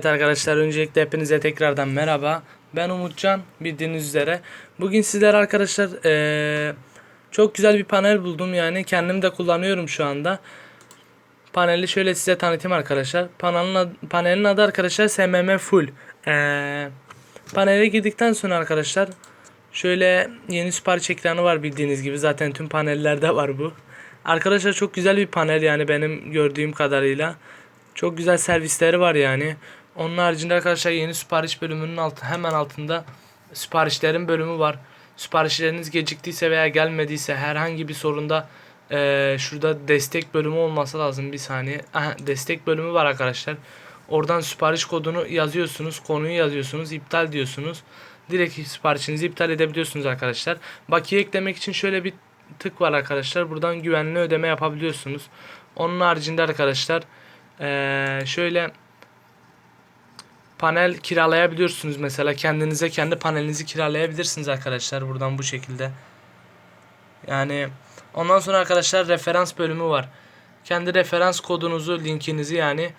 Evet arkadaşlar öncelikle hepinize tekrardan merhaba. Ben Umutcan bildiğiniz üzere. Bugün sizler arkadaşlar eee, çok güzel bir panel buldum yani kendim de kullanıyorum şu anda. Paneli şöyle size tanıtayım arkadaşlar. Panelin adı, panelin adı arkadaşlar SMM Full. Eee panele girdikten sonra arkadaşlar şöyle yeni sipariş ekranı var bildiğiniz gibi zaten tüm panellerde var bu. Arkadaşlar çok güzel bir panel yani benim gördüğüm kadarıyla. Çok güzel servisleri var yani. Onun haricinde arkadaşlar yeni sipariş bölümünün altı hemen altında siparişlerin bölümü var. Siparişleriniz geciktiyse veya gelmediyse herhangi bir sorunda eee, şurada destek bölümü olması lazım bir saniye. Aha, destek bölümü var arkadaşlar. Oradan sipariş kodunu yazıyorsunuz, konuyu yazıyorsunuz, iptal diyorsunuz. Direkt siparişinizi iptal edebiliyorsunuz arkadaşlar. Bakiye eklemek için şöyle bir tık var arkadaşlar. Buradan güvenli ödeme yapabiliyorsunuz. Onun haricinde arkadaşlar eee, şöyle panel kiralayabiliyorsunuz mesela kendinize kendi panelinizi kiralayabilirsiniz arkadaşlar buradan bu şekilde. Yani ondan sonra arkadaşlar referans bölümü var. Kendi referans kodunuzu, linkinizi yani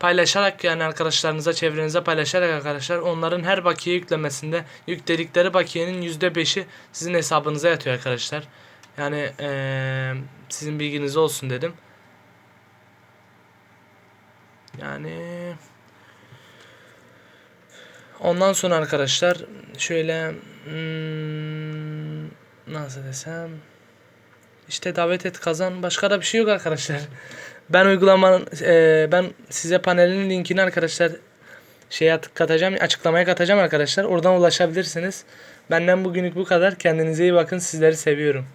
paylaşarak yani arkadaşlarınıza, çevrenize paylaşarak arkadaşlar onların her bakiye yüklemesinde yükledikleri bakiyenin %5'i sizin hesabınıza yatıyor arkadaşlar. Yani eee, sizin bilginiz olsun dedim. Yani Ondan sonra arkadaşlar şöyle hmm, nasıl desem işte davet et kazan başka da bir şey yok arkadaşlar. Ben uygulamanın e, ben size panelin linkini arkadaşlar şeye at- katacağım açıklamaya katacağım arkadaşlar. Oradan ulaşabilirsiniz. Benden bugünlük bu kadar. Kendinize iyi bakın. Sizleri seviyorum.